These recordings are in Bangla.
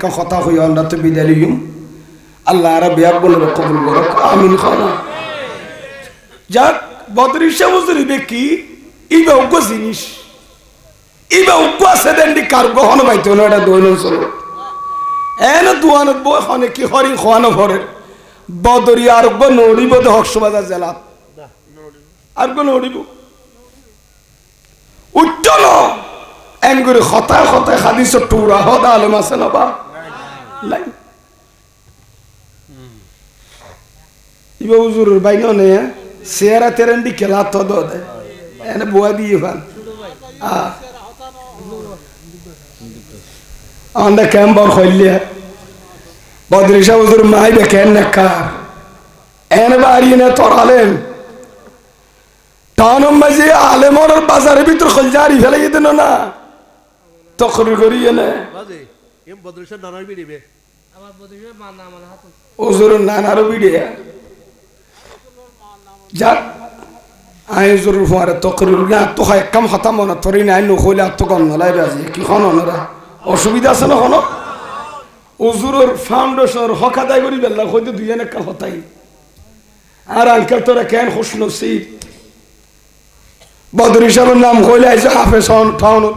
কথা হই আমরা তো বিদায় লিম আল্লাহ আর বিয়ার বলে কবুল করক, আমিন খানা। যাক বদরি সামুজুরি দেখি ইবা উগ্র জিনিস। ইবা উগ্র আছে দেন কার গহন পাইতো না, এটা দৈন চলো। এনে দুয়ানত বই হনে কি হরি খোয়ানো ভরে বদরি আর গো নড়িব দে হকসবাজার জেলাত আর গো নড়িব। উজ্জ্বল এন করে হতায় হতায় খাদিস টুরা হদা আলম আছে না বা? লাই ইবা উজুরের বাইন নে সেরা তেরেন্ডি খেলা তো দো এনে বুয়া দিয়ে আ আন্দা ক্যাম্বর হইলে বদরিশা উজুর মাই দেখেন না কার এনে বাড়ি নে তোর আলেম টাউন মাঝে আলেমর বাজারের ভিতর খলজারি ফেলে যেতেন না তখন করি এনে বাজে এম বদরুশাহ নানার বিড়িবে আমার বন্ধু আমার হাতে। ওজুর নানারও বিড়ে যাক আই ফুয়ারে তকরির না তো কাম হতা তরি নাই নকইলে আর তো নলাই রাজি কি খন ওনারা অসুবিধা আছে না কোনো ওজুরের ফাউন্ডেশনের হক আদায় করি বেলা হয়তো দুই এনে কাম হতাই। আর আঙ্কেল তোরা কেন খুশ নসিব? বদর হিসাবের নাম কইলে আইসে হাফেজ হন টাউনত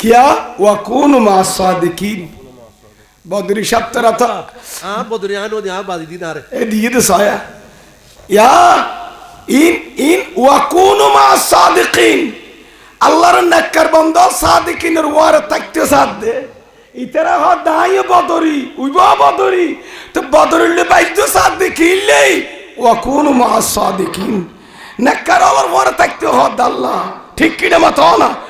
কিয়া ওয়াকুন মা সাদিকিন? বদরি তা আ বদরি আনো দি আ বাজি দিন আরে এ দিয়ে দে সায়া। ইয়া ইন ইন ওয়াকুনু মা সাদিকিন। আল্লাহর নেককার বান্দা সাদিকিনের ওয়ারে তাকতে সাদ দে। ইতারা হ দাই বদরি উইব বদরি। তো বদরিলে বাইদ্য সাদিকিলে ওয়াকুনু মা সাদিকিন। নেককার আল্লাহর ওয়ারে তাকতে হ আল্লাহ। ঠিক কিনা মাতো না? কোন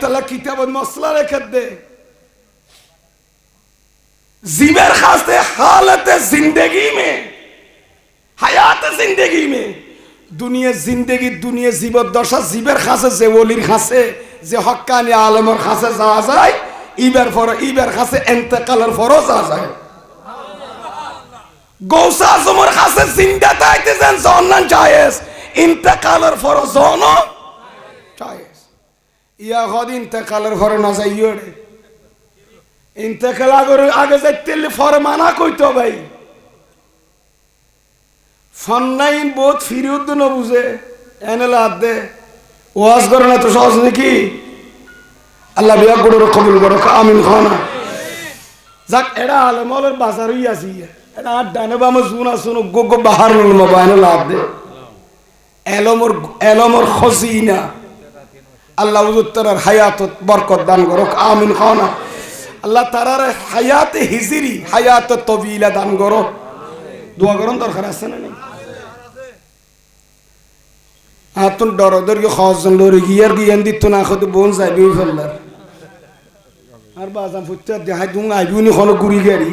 তালা কিতাবের মশলা রেখে দে। জিবের খাসে হালতে জিন্দেগি মে, হায়াত জিন্দেগি মে। দুনিয়া জিন্দেগি দুনিয়া জীবর দশা জিবের খাসে, যে ওলির খাসে, যে হকানি আলমের খাসে যাওয়া যায়, ইবের ফর ইবের খাসে এন্তেকালের ফর যাওয়া যায়। গৌসা আজমের খাসে জিন্দা তাইতে যান জন্নান জায়েজ, ইন্তেকালের ফর জনম ইয়া হদ ইন্তেকালের ফর না যাই ইয়ে ইন্তেকাল আগে আগে যাইতে ফরে মানা কইতো ভাই। ফন্নাইন বহুত ফিরিউদ্দ ন বুঝে। এনে লাদ দে। ওয়াজ করে না তো সহজ নাকি? আল্লাহ বিয়া করে, কবুল করো আমিন খানা যাক এরা আলমলের বাজার হই আছি। এটা আর ডানে বামে শুনা শুনো গো গো বাহার নল মবা এনে লাদ দে। এলমর এলমর খসিনা। আল্লাহ উজুত্তরার হায়াত বরকত দান করো আমিন খানা আল্লাহ তারার হায়াত হিজিরি, হায়াত তবিলা দান করো দোয়া করুন, দরকার আছে না আতুন ডর দর গিয়ে খজন লরি গিয়ার গিয়ান দিত না খতে বোন যাইবি ফেললার। আর বাজাম ফুটতে দেখাই দুং আইবিউনি কোনো গুড়ি গাড়ি।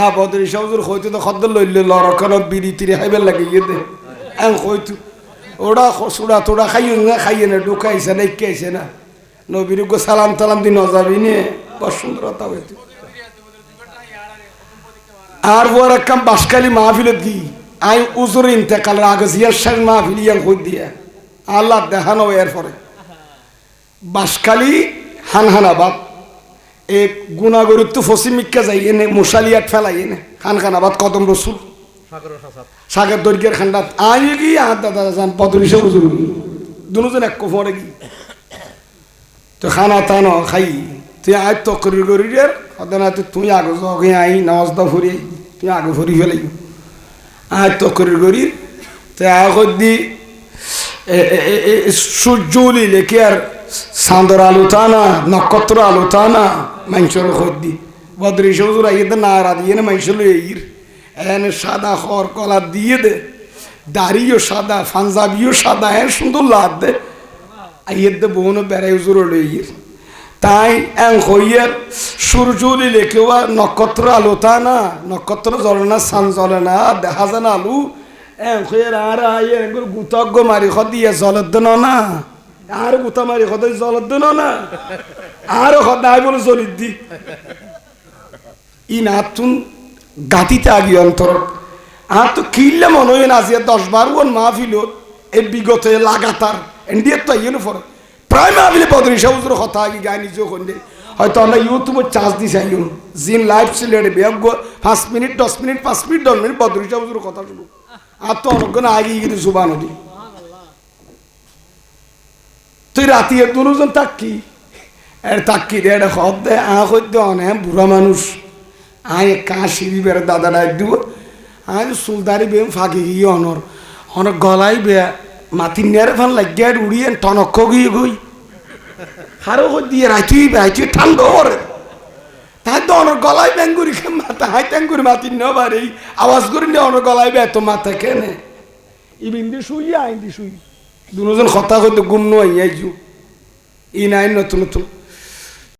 আ বদরি সবজুর হইতে তো খদ্দ লইলে, লড়কান বিড়ি তিরি খাইবার লাগে গিয়ে দে আং হইতো ওরা সুড়া তোড়া খাইয়ে না খাইয়ে না ঢুকাইছে না ইকাইছে না। নবীর সালাম তালাম দিন যাবি নে বড় সুন্দরতা হইতো। আর বড় একখান বাসকালি মাহফিলত দি আই উজুর ইন্তেকালের আগে জিয়ার সাহেব মাহফিল ইয়াং হই দিয়া। আল্লাহ দেখানো এর পরে। বাসকালি হানহানাবাদ এক গুণাগরিত তো ফসিমিক্কা যাই এনে মুসালিয়াত ফেলাই এনে খানখানাবাদ কদম রসুল। সাগর দৈর্ঘ্যের খান্ডাত। আই কি আর দাদা যান পদরিসে উজুর দুজন এক পরে কি? তো খানা তানো খাই। তুই আয় তকরি করি হতে না তুই আগে জগে আই, নামাজ দা ফুরি। তুই আগে ফুরি ফেলাই। আয় তো করি করি। তো এখন দি। সূর্য উলিলে কি আর চাঁদর আলো তা না নক্ষত্র আলো তা না মানুষের খদ্দি বদ্রি সবুজ আইয়ে দে না রাধিয়ে না মানুষ লইর এনে সাদা খড় কলা দিয়ে দে, দাড়িও সাদা, পাঞ্জাবিও সাদা হ্যাঁ সুন্দর লাভ দে। আইয়ের দে বোন বেড়াই উজুর লইর তাই এং হইয়ের সূর্য উলিলে আর নক্ষত্র আলো তা না, নক্ষত্র জ্বলে না, সান জ্বলে না, দেখা যায় না আলু। এং হইয়ের আর আইয়ের গুতজ্ঞ মারি খ দিয়ে জলের দেন না আর গুতা মারি খদ জলের দেন না আর খদ আই বলে জলির দি। ই না গাতিতে আগি অন্তর। আর তো কিনলে মনে হয় না যে দশ বার ওন মাহফিল এই বিগত লাগাতার এন্ডিয়ার তো ফর। প্রায় মাহফিলে বদরি সবুজের কথা আগে গায়ে নিজে খন্ডে হয়তো আমরা ইউটিউবে চার্জ দিছি আইন জিন লাইভ সিলেটে বিয়োগ পাঁচ মিনিট, দশ মিনিট, পাঁচ মিনিট, দশ মিনিট বদরি সবুজের কথা শুনো আর তো অনেকক্ষণ আগে গিয়ে জুবান হলি তুই রাতি দুজন তাক্কি এর তাক্কি দে এটা খদ দে, আ দে, অনেক বুড়া মানুষ। আয় কা সিঁড়ি বেড়ে দাদাটা দিব। আয় সুলদারি বেম ফাঁকি গিয়ে অনর। অনেক গলাই বে মাতি নেড়ে ফান লাগিয়ে উড়িয়ে টনক্ষ গিয়ে গই হারো দিয়ে রাইতি রাইতি ঠান্ডা করে তাই তো অনেক গলায় ব্যাঙ্গুরি মাথা হাই ট্যাঙ্গুরি মাতি ন বাড়ি। আওয়াজ করি নে অনেক গলায় বে, এত মাথা কেনে। ইবিন্দি শুই আইন্দি শুই। দুজন কথা কইতে গুণ আইয়াইছু ই নাই নতুন নতুন।